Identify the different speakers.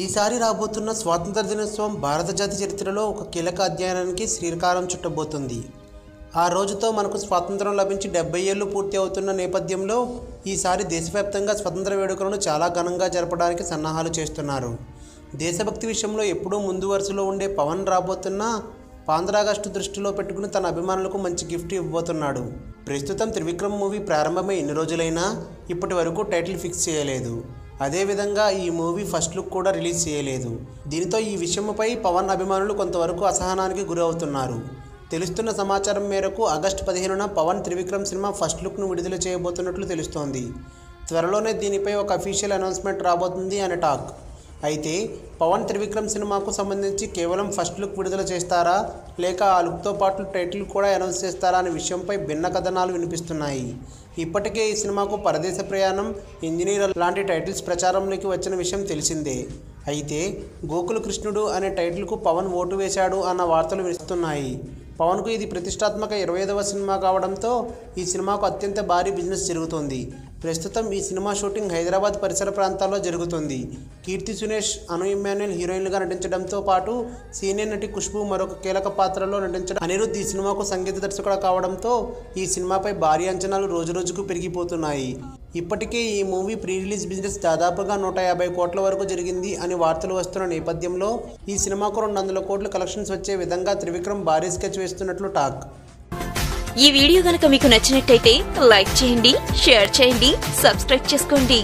Speaker 1: ఈసారి రాబోతున్న స్వాతంత్ర దినోత్సవం భారత జాతి చరిత్రలో ఒక కీలక అధ్యయనానికి శ్రీకారం చుట్టబోతుంది. ఆ రోజుతో మనకు స్వాతంత్రం లభించి డెబ్బై ఏళ్ళు పూర్తి అవుతున్న నేపథ్యంలో ఈసారి దేశవ్యాప్తంగా స్వతంత్ర వేడుకలను చాలా ఘనంగా జరపడానికి సన్నాహాలు చేస్తున్నారు. దేశభక్తి విషయంలో ఎప్పుడూ ముందు వరుసలో ఉండే పవన్ రాబోతున్న పాంధ్రాగస్టు దృష్టిలో పెట్టుకుని తన అభిమానులకు మంచి గిఫ్ట్ ఇవ్వబోతున్నాడు. ప్రస్తుతం త్రివిక్రమ్ మూవీ ప్రారంభమై ఎన్ని రోజులైనా ఇప్పటి వరకు టైటిల్ ఫిక్స్ చేయలేదు. అదేవిధంగా ఈ మూవీ ఫస్ట్ లుక్ కూడా రిలీజ్ చేయలేదు. దీనితో ఈ విషయంపై పవన్ అభిమానులు కొంతవరకు అసహనానికి గురవుతున్నారు. తెలుస్తున్న సమాచారం మేరకు ఆగస్టు పదిహేనున పవన్ త్రివిక్రమ్ సినిమా ఫస్ట్ లుక్ను విడుదల చేయబోతున్నట్లు తెలుస్తోంది. త్వరలోనే దీనిపై ఒక అఫీషియల్ అనౌన్స్మెంట్ రాబోతుంది అనే టాక్. అయితే పవన్ త్రివిక్రమ్ సినిమాకు సంబంధించి కేవలం ఫస్ట్ లుక్ విడుదల చేస్తారా? లేక ఆ లుక్తో పాటు టైటిల్ కూడా అనౌన్స్ చేస్తారా అనే విషయంపై భిన్న కథనాలు వినిపిస్తున్నాయి. ఇప్పటికే ఈ సినిమాకు పరదేశ ప్రయాణం ఇంజనీర్ లాంటి టైటిల్స్ ప్రచారంలోకి వచ్చిన విషయం తెలిసిందే. అయితే గోకుల కృష్ణుడు అనే టైటిల్కు పవన్ ఓటు వేశాడు అన్న వార్తలు వినిస్తున్నాయి పవన్కు ఇది ప్రతిష్టాత్మక ఇరవై ఐదవ సినిమా కావడంతో ఈ సినిమాకు అత్యంత భారీ బిజినెస్ జరుగుతోంది. ప్రస్తుతం ఈ సినిమా షూటింగ్ హైదరాబాద్ పరిసర ప్రాంతాల్లో జరుగుతుంది. కీర్తి సునేష్ అను ఇమ్మాన్యుల్ హీరోయిన్లుగా నటించడంతో పాటు సీనియర్ నటి ఖుష్బు మరొక కీలక పాత్రలో నటించడం అనిరుద్ధ్ ఈ సినిమాకు సంగీత దర్శకుడు కావడంతో ఈ సినిమాపై భారీ అంచనాలు రోజురోజుకు పెరిగిపోతున్నాయి. ఇప్పటికే ఈ మూవీ ప్రీ రిలీజ్ బిజినెస్ దాదాపుగా నూట యాభై కోట్ల వరకు జరిగింది అని వార్తలు వస్తున్న నేపథ్యంలో ఈ సినిమాకు రెండు వందల కోట్ల కలెక్షన్స్ వచ్చే విధంగా త్రివిక్రమ్ భారీ స్కెచ్ వేస్తున్నట్లు టాక్.
Speaker 2: ఈ వీడియో గనక మీకు నచ్చినట్టయితే లైక్ చేయండి షేర్ చేయండి సబ్స్క్రైబ్ చేసుకోండి.